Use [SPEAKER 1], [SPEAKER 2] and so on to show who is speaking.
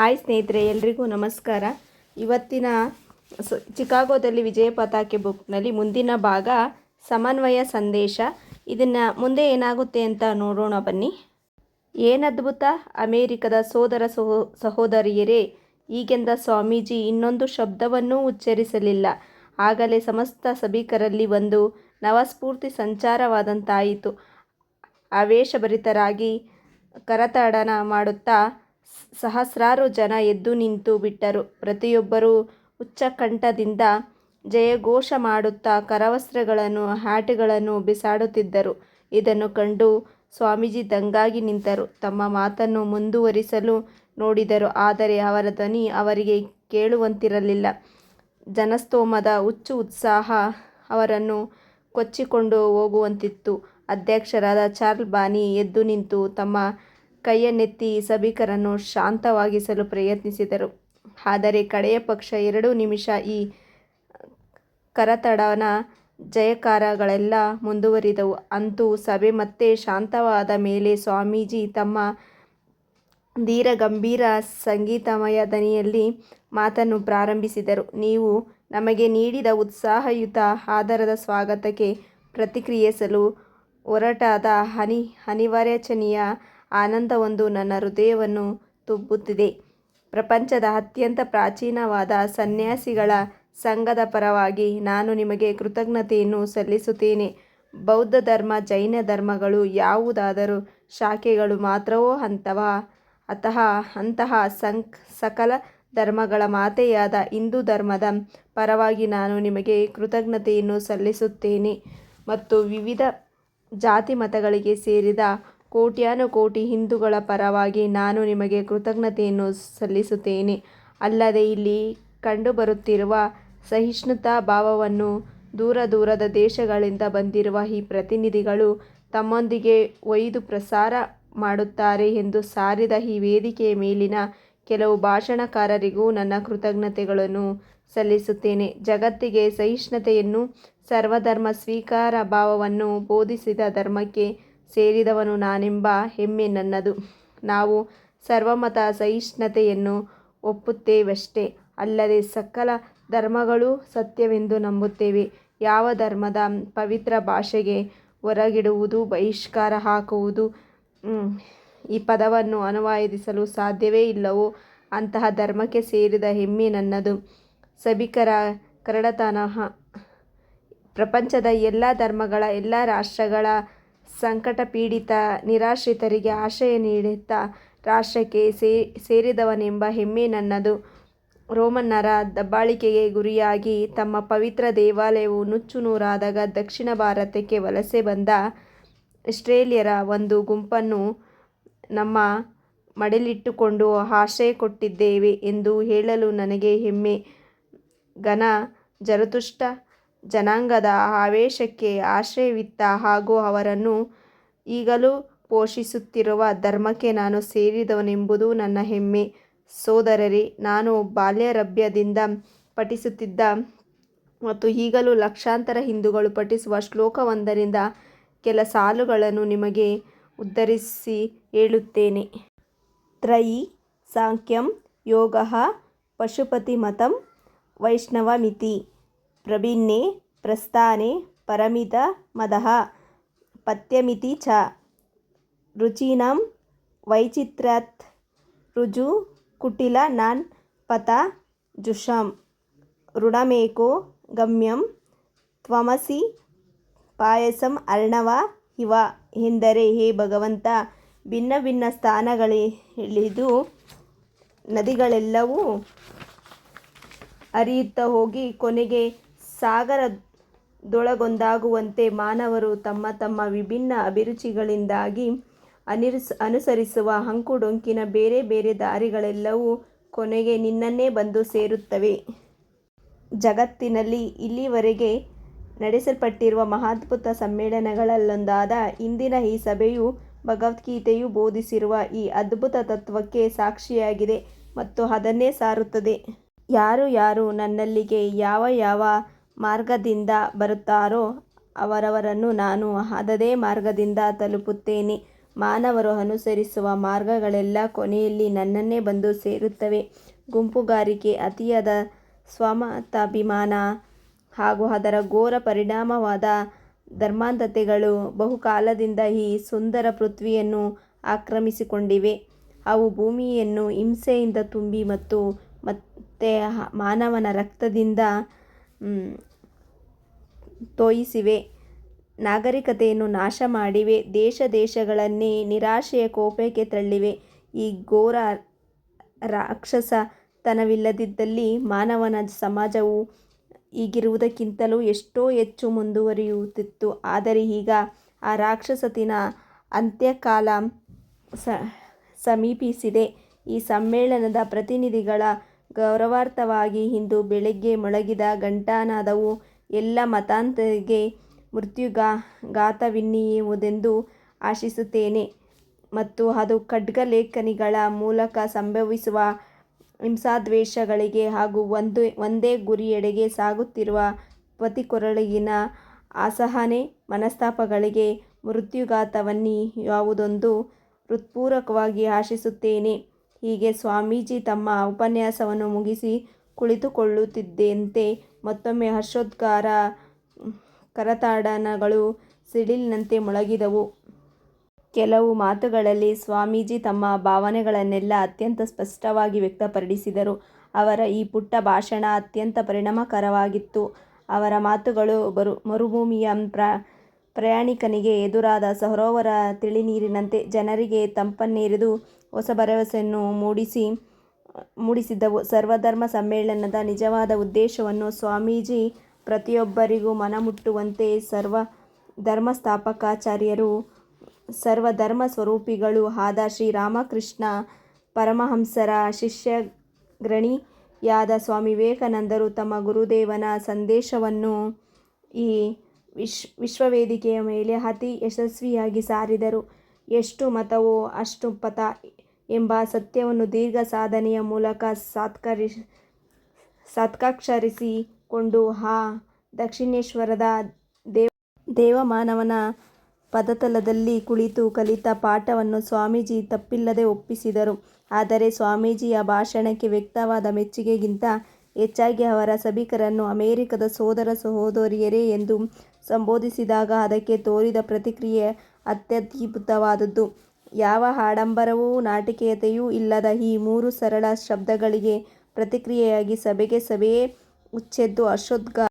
[SPEAKER 1] Hi ಸ್ನೇಹಿತರೆ, ಎಲ್ರಿಗೂ ನಮಸ್ಕಾರ. ಇವತ್ತಿನ ಸ, ಚಿಕಾಗೋದಲ್ಲಿ ವಿಜಯ ಪತಾಕೆ ಬುಕ್ನಲ್ಲಿ ಮುಂದಿನ ಭಾಗ ಸಮನ್ವಯ ಸಂದೇಶ. ಇದನ್ನು ಮುಂದೆ ಏನಾಗುತ್ತೆ ಅಂತ ನೋಡೋಣ ಬನ್ನಿ. ಏನದ್ಭುತ ಅಮೇರಿಕದ ಸೋದರ ಸಹೋ, ಸಹೋದರಿಯರೇ, ಈಗೆಂದ ಸ್ವಾಮೀಜಿ ಇನ್ನೊಂದು ಶಬ್ದವನ್ನೂ ಉಚ್ಚರಿಸಲಿಲ್ಲ. ಆಗಲೇ ಸಮಸ್ತ ಸಭಿಕರಲ್ಲಿ ಒಂದು ನವಸ್ಫೂರ್ತಿ ಸಂಚಾರವಾದಂತಾಯಿತು. ಆವೇಶಭರಿತರಾಗಿ ಕರತಾಡನ ಮಾಡುತ್ತಾ ಸಹಸ್ರಾರು ಜನ ಎದ್ದು ನಿಂತು ಬಿಟ್ಟರು. ಪ್ರತಿಯೊಬ್ಬರೂ ಉಚ್ಚಕಂಠದಿಂದ ಜಯಘೋಷ ಮಾಡುತ್ತಾ ಕರವಸ್ತ್ರಗಳನ್ನು, ಹ್ಯಾಟ್ಗಳನ್ನು ಬಿಸಾಡುತ್ತಿದ್ದರು. ಇದನ್ನು ಕಂಡು ಸ್ವಾಮೀಜಿ ದಂಗಾಗಿ ನಿಂತರು. ತಮ್ಮ ಮಾತನ್ನು ಮುಂದುವರಿಸಲು ನೋಡಿದರು. ಆದರೆ ಅವರ ಧ್ವನಿ ಅವರಿಗೆ ಕೇಳುವಂತಿರಲಿಲ್ಲ. ಜನಸ್ತೋಮದ ಹುಚ್ಚು ಉತ್ಸಾಹ ಅವರನ್ನು ಕೊಚ್ಚಿಕೊಂಡು ಹೋಗುವಂತಿತ್ತು. ಅಧ್ಯಕ್ಷರಾದ ಚಾರ್ಲ್ ಬಾನಿ ಎದ್ದು ನಿಂತು ತಮ್ಮ ಕೈಯನ್ನೆತ್ತಿ ಸಭಿಕರನ್ನು ಶಾಂತವಾಗಿಸಲು ಪ್ರಯತ್ನಿಸಿದರು. ಆದರೆ ಕಡೆಯ ಪಕ್ಷ ಎರಡು ನಿಮಿಷ ಈ ಕರತಡನ ಜಯಕಾರಗಳೆಲ್ಲ ಮುಂದುವರಿದವು. ಅಂತೂ ಸಭೆ ಮತ್ತೆ ಶಾಂತವಾದ ಮೇಲೆ ಸ್ವಾಮೀಜಿ ತಮ್ಮ ಧೀರಗಂಭೀರ ಸಂಗೀತಮಯ ದನಿಯಲ್ಲಿ ಮಾತನ್ನು ಪ್ರಾರಂಭಿಸಿದರು. ನೀವು ನಮಗೆ ನೀಡಿದ ಉತ್ಸಾಹಯುತ ಆದರದ ಸ್ವಾಗತಕ್ಕೆ ಪ್ರತಿಕ್ರಿಯಿಸಲು ಹೊರಟಾದ ಹನಿ, ಅನಿವಾರ್ಯಚನೀಯ ಆನಂದವೊಂದು ನನ್ನ ಹೃದಯವನ್ನು ತುಂಬುತ್ತಿದೆ. ಪ್ರಪಂಚದ ಅತ್ಯಂತ ಪ್ರಾಚೀನವಾದ ಸನ್ಯಾಸಿಗಳ ಸಂಘದ ಪರವಾಗಿ ನಾನು ನಿಮಗೆ ಕೃತಜ್ಞತೆಯನ್ನು ಸಲ್ಲಿಸುತ್ತೇನೆ. ಬೌದ್ಧ ಧರ್ಮ, ಜೈನ ಧರ್ಮಗಳು ಯಾವುದಾದರೂ ಶಾಖೆಗಳು ಮಾತ್ರವೋ ಅಥವಾ ಅತಃ ಅಂತಹ ಸಂಕ್, ಸಕಲ ಧರ್ಮಗಳ ಮಾತೆಯಾದ ಹಿಂದೂ ಧರ್ಮದ ಪರವಾಗಿ ನಾನು ನಿಮಗೆ ಕೃತಜ್ಞತೆಯನ್ನು ಸಲ್ಲಿಸುತ್ತೇನೆ. ಮತ್ತು ವಿವಿಧ ಜಾತಿ ಮತಗಳಿಗೆ ಸೇರಿದ ಕೋಟ್ಯಾನುಕೋಟಿ ಹಿಂದೂಗಳ ಪರವಾಗಿ ನಾನು ನಿಮಗೆ ಕೃತಜ್ಞತೆಯನ್ನು ಸಲ್ಲಿಸುತ್ತೇನೆ. ಅಲ್ಲದೆ ಇಲ್ಲಿ ಕಂಡುಬರುತ್ತಿರುವ ಸಹಿಷ್ಣುತಾ ಭಾವವನ್ನು ದೂರ ದೂರದ ದೇಶಗಳಿಂದ ಬಂದಿರುವ ಈ ಪ್ರತಿನಿಧಿಗಳು ತಮ್ಮೊಂದಿಗೆ ಒಯ್ದು ಪ್ರಸಾರ ಮಾಡುತ್ತಾರೆ ಎಂದು ಸಾರಿದ ಈ ವೇದಿಕೆಯ ಮೇಲಿನ ಕೆಲವು ಭಾಷಣಕಾರರಿಗೂ ನನ್ನ ಕೃತಜ್ಞತೆಗಳನ್ನು ಸಲ್ಲಿಸುತ್ತೇನೆ. ಜಗತ್ತಿಗೆ ಸಹಿಷ್ಣುತೆಯನ್ನು ಸರ್ವಧರ್ಮ ಸ್ವೀಕಾರ ಭಾವವನ್ನು ಬೋಧಿಸಿದ ಧರ್ಮಕ್ಕೆ ಸೇರಿದವನು ನಾನೆಂಬ ಹೆಮ್ಮೆ ನನ್ನದು. ನಾವು ಸರ್ವಮತ ಸಹಿಷ್ಣುತೆಯನ್ನು ಒಪ್ಪುತ್ತೇವಷ್ಟೇ. ಅಲ್ಲದೆ ಸಕಲ ಧರ್ಮಗಳು ಸತ್ಯವೆಂದು ನಂಬುತ್ತೇವೆ. ಯಾವ ಧರ್ಮದ ಪವಿತ್ರ ಭಾಷೆಗೆ ಹೊರಗಿಡುವುದು, ಬಹಿಷ್ಕಾರ ಹಾಕುವುದು ಈ ಪದವನ್ನು ಅನುವಾದಿಸಲು ಸಾಧ್ಯವೇ ಇಲ್ಲವೋ? ಅಂತಹ ಧರ್ಮಕ್ಕೆ ಸೇರಿದ ಹೆಮ್ಮೆ ನನ್ನದು. ಸಭಿಕರ ಕರಡತನ ಪ್ರಪಂಚದ ಎಲ್ಲ ಧರ್ಮಗಳ, ಎಲ್ಲ ರಾಷ್ಟ್ರಗಳ ಸಂಕಟಪೀಡಿತ, ನಿರಾಶ್ರಿತರಿಗೆ ಆಶ್ರಯ ನೀಡುತ್ತಾ ರಾಷ್ಟ್ರಕ್ಕೆ ಸೇ, ಸೇರಿದವನೆಂಬ ಹೆಮ್ಮೆ ನನ್ನದು. ರೋಮನ್ನರ ದಬ್ಬಾಳಿಕೆಗೆ ಗುರಿಯಾಗಿ ತಮ್ಮ ಪವಿತ್ರ ದೇವಾಲಯವು ನುಚ್ಚು ನೂರಾದಾಗ ದಕ್ಷಿಣ ಭಾರತಕ್ಕೆ ವಲಸೆ ಬಂದ ಆಸ್ಟ್ರೇಲಿಯರ ಒಂದು ಗುಂಪನ್ನು ನಮ್ಮ ಮಡಲಿಟ್ಟುಕೊಂಡು ಆಶ್ರಯ ಕೊಟ್ಟಿದ್ದೇವೆ ಎಂದು ಹೇಳಲು ನನಗೆ ಹೆಮ್ಮೆ. ಘನ ಜರತುಷ್ಟ ಜನಾಂಗದ ಆವೇಶಕ್ಕೆ ಆಶ್ರಯವಿತ್ತ ಹಾಗೂ ಅವರನ್ನು ಈಗಲೂ ಪೋಷಿಸುತ್ತಿರುವ ಧರ್ಮಕ್ಕೆ ನಾನು ಸೇರಿದವನೆಂಬುದು ನನ್ನ ಹೆಮ್ಮೆ. ಸೋದರರೇ, ನಾನು ಬಾಲ್ಯರಭ್ಯದಿಂದ ಪಠಿಸುತ್ತಿದ್ದ ಮತ್ತು ಈಗಲೂ ಲಕ್ಷಾಂತರ ಹಿಂದೂಗಳು ಪಠಿಸುವ ಶ್ಲೋಕವೊಂದರಿಂದ ಕೆಲ ಸಾಲುಗಳನ್ನು ನಿಮಗೆ ಉದ್ಧರಿಸಿ ಹೇಳುತ್ತೇನೆ. ತ್ರಯಿ ಸಾಂಖ್ಯಂ ಯೋಗಃ ಪಶುಪತಿಮತಂ ವೈಷ್ಣವಮಿತಿ. ಪ್ರಭಿನ್ನೆ ಪ್ರಸ್ಥಾನೆ, ಪರಮಿತ ಮದಃ ಪಥ್ಯಮಿತಿ ಚ. ರುಚೀನಾಂ, ವೈಚಿತ್ರ್ಯಾತ್, ರುಜು, ಕುಟಿಲ ನಾನ್, ಪತಾ ಜುಶಾಮ್ ಋಣಮೇಕೋ, ಗಮ್ಯಂ, ತ್ವಮಸಿ, ಪಾಯಸಂ, ಅರ್ಣವ ಇವ ಎಂದರೆ ಹೇ ಭಗವಂತ, ಭಿನ್ನ ಭಿನ್ನ ಸ್ಥಾನಗಳಿಳಿದು ನದಿಗಳೆಲ್ಲವೂ ಅರಿಯುತ್ತಾ ಹೋಗಿ ಕೊನೆಗೆ ಸಾಗರದೊಳಗೊಂದಾಗುವಂತೆ ಮಾನವರು ತಮ್ಮ ತಮ್ಮ ವಿಭಿನ್ನ ಅಭಿರುಚಿಗಳಿಂದಾಗಿ ಅನಿರ್ಸ್, ಅನುಸರಿಸುವ ಅಂಕುಡೊಂಕಿನ ಬೇರೆ ಬೇರೆ ದಾರಿಗಳೆಲ್ಲವೂ ಕೊನೆಗೆ ನಿನ್ನನ್ನೇ ಬಂದು ಸೇರುತ್ತವೆ. ಜಗತ್ತಿನಲ್ಲಿ ಇಲ್ಲಿವರೆಗೆ ನಡೆಸಲ್ಪಟ್ಟಿರುವ ಮಹಾದ್ಭುತ ಸಮ್ಮೇಳನಗಳಲ್ಲೊಂದಾದ ಇಂದಿನ ಈ ಸಭೆಯು ಭಗವದ್ಗೀತೆಯು ಬೋಧಿಸಿರುವ ಈ ಅದ್ಭುತ ತತ್ವಕ್ಕೆ ಸಾಕ್ಷಿಯಾಗಿದೆ ಮತ್ತು ಅದನ್ನೇ ಸಾರುತ್ತದೆ. ಯಾರು ಯಾರು ನನ್ನಲ್ಲಿಗೆ ಯಾವ ಯಾವ ಮಾರ್ಗದಿಂದ ಬರುತ್ತಾರೋ ಅವರವರನ್ನು ನಾನು ಅದದೇ ಮಾರ್ಗದಿಂದ ತಲುಪುತ್ತೇನೆ ಮಾನವರು ಅನುಸರಿಸುವ ಮಾರ್ಗಗಳೆಲ್ಲ ಕೊನೆಯಲ್ಲಿ ನನ್ನನ್ನೇ ಬಂದು ಸೇರುತ್ತವೆ. ಗುಂಪುಗಾರಿಕೆ, ಅತಿಯಾದ ಸ್ವಮತಾಭಿಮಾನ ಹಾಗೂ ಅದರ ಘೋರ ಪರಿಣಾಮವಾದ ಧರ್ಮಾಂಧತೆಗಳು ಬಹುಕಾಲದಿಂದ ಈ ಸುಂದರ ಪೃಥ್ವಿಯನ್ನು ಆಕ್ರಮಿಸಿಕೊಂಡಿವೆ. ಅವು ಭೂಮಿಯನ್ನು ಹಿಂಸೆಯಿಂದ ತುಂಬಿ ಮತ್ತು ಮತ್ತೆ ಮಾನವನ ರಕ್ತದಿಂದ ತೋಯಿಸಿವೆ. ನಾಗರಿಕತೆಯನ್ನು ನಾಶ ಮಾಡಿವೆ ದೇಶ ದೇಶಗಳನ್ನೇ ನಿರಾಶೆಯ ಕೋಪಕ್ಕೆ ತಳ್ಳಿವೆ. ಈ ಘೋರ ರಾಕ್ಷಸತನವಿಲ್ಲದಿದ್ದಲ್ಲಿ ಮಾನವನ ಸಮಾಜವು ಈಗಿರುವುದಕ್ಕಿಂತಲೂ ಎಷ್ಟೋ ಹೆಚ್ಚು ಮುಂದುವರಿಯುತ್ತಿತ್ತು. ಆದರೆ ಈಗ ಆ ರಾಕ್ಷಸತಿನ ಅಂತ್ಯಕಾಲ ಸ, ಸಮೀಪಿಸಿದೆ. ಈ ಸಮ್ಮೇಳನದ ಪ್ರತಿನಿಧಿಗಳ ಗೌರವಾರ್ಥವಾಗಿ ಇಂದು ಬೆಳಗ್ಗೆ ಮೊಳಗಿದ ಘಂಟಾನಾದವು ಎಲ್ಲ ಮತಾಂಧರಿಗೆ ಮೃತ್ಯುಘಾತವನ್ನಿಯುವುದೆಂದು ಆಶಿಸುತ್ತೇನೆ ಮತ್ತು ಅದು ಖಡ್ಗಲೇಖನಿಗಳ ಮೂಲಕ ಸಂಭವಿಸುವ ಹಿಂಸಾದ್ವೇಷಗಳಿಗೆ ಹಾಗೂ ಒಂದೇ ಗುರಿಯೆಡೆಗೆ ಸಾಗುತ್ತಿರುವ ಪತಿಕೊರಳಿನ ಅಸಹನೆ ಮನಸ್ತಾಪಗಳಿಗೆ ಮೃತ್ಯುಘಾತವನ್ನಿಯುವುದೆಂದು ಹೃತ್ಪೂರ್ವಕವಾಗಿ ಆಶಿಸುತ್ತೇನೆ. ಹೀಗೆ ಸ್ವಾಮೀಜಿ ತಮ್ಮ ಉಪನ್ಯಾಸವನ್ನು ಮುಗಿಸಿ ಕುಳಿತುಕೊಳ್ಳುತ್ತಿದ್ದಂತೆ ಮತ್ತೊಮ್ಮೆ ಹರ್ಷೋದ್ಗಾರ, ಕರತಾಡನಗಳು ಸಿಡಿಲಿನಂತೆ ಮೊಳಗಿದವು. ಕೆಲವು ಮಾತುಗಳಲ್ಲಿ ಸ್ವಾಮೀಜಿ ತಮ್ಮ ಭಾವನೆಗಳನ್ನೆಲ್ಲ ಅತ್ಯಂತ ಸ್ಪಷ್ಟವಾಗಿ ವ್ಯಕ್ತಪಡಿಸಿದರು. ಅವರ ಈ ಪುಟ್ಟ ಭಾಷಣ ಅತ್ಯಂತ ಪರಿಣಾಮಕರವಾಗಿತ್ತು ಅವರ ಮಾತುಗಳು ಮರುಭೂಮಿಯ ಪ್ರಯಾಣಿಕನಿಗೆ ಎದುರಾದ ಸರೋವರ ತಿಳಿನೀರಿನಂತೆ ಜನರಿಗೆ ತಂಪನ್ನೆರೆದು ಹೊಸ ಭರವಸೆಯನ್ನು ಮೂಡಿಸಿದವು. ಸರ್ವಧರ್ಮ ಸಮ್ಮೇಳನದ ನಿಜವಾದ ಉದ್ದೇಶವನ್ನು ಸ್ವಾಮೀಜಿ ಪ್ರತಿಯೊಬ್ಬರಿಗೂ ಮನಮುಟ್ಟುವಂತೆ ಧರ್ಮ ಸರ್ವಧರ್ಮಸ್ವರೂಪಿಗಳೂ ಆದ ಶ್ರೀರಾಮಕೃಷ್ಣ ಪರಮಹಂಸರ ಶಿಷ್ಯಗ್ರಣಿಯಾದ ಸ್ವಾಮಿ ವಿವೇಕಾನಂದರು ತಮ್ಮ ಗುರುದೇವನ ಸಂದೇಶವನ್ನು ಈ ವಿಶ್, ವಿಶ್ವವೇದಿಕೆಯ ಮೇಲೆ ಅತಿ ಯಶಸ್ವಿಯಾಗಿ ಸಾರಿದರು. ಎಷ್ಟು ಮತವೋ ಅಷ್ಟು ಪಥ ಎಂಬ ಸತ್ಯವನ್ನು ದೀರ್ಘ ಸಾಧನೆಯ ಮೂಲಕ ಸಾಕ್ಷಾತ್ಕರಿಸಿಕೊಂಡು ಆ ದಕ್ಷಿಣೇಶ್ವರದ ದೇವ, ದೇವಮಾನವನ ಪದತಲದಲ್ಲಿ ಕುಳಿತು ಕಲಿತ ಪಾಠವನ್ನು ಸ್ವಾಮೀಜಿ ತಪ್ಪಿಲ್ಲದೆ ಒಪ್ಪಿಸಿದರು. ಆದರೆ ಸ್ವಾಮೀಜಿಯ ಭಾಷಣಕ್ಕೆ ವ್ಯಕ್ತವಾದ ಮೆಚ್ಚುಗೆಗಿಂತ ಹೆಚ್ಚಾಗಿ ಅವರ ಸಭಿಕರನ್ನು ಅಮೆರಿಕದ ಸೋದರ ಸಹೋದರಿಯರೇ ಎಂದು ಸಂಬೋಧಿಸಿದಾಗ ಅದಕ್ಕೆ ತೋರಿದ ಪ್ರತಿಕ್ರಿಯೆ ಅತ್ಯದ್ಭುತವಾದುದು. ಯಾವ ಆಡಂಬರವೂ ನಾಟಕೀಯತೆಯೂ ಇಲ್ಲದ ಈ ಮೂರು ಸರಳ ಶಬ್ದಗಳಿಗೆ ಪ್ರತಿಕ್ರಿಯೆಯಾಗಿ ಸಭೆಗೆ ಸಭೆಯೇ ಉಚ್ಚೆದ್ದು ಹರ್ಷೋದ್ಗಾರ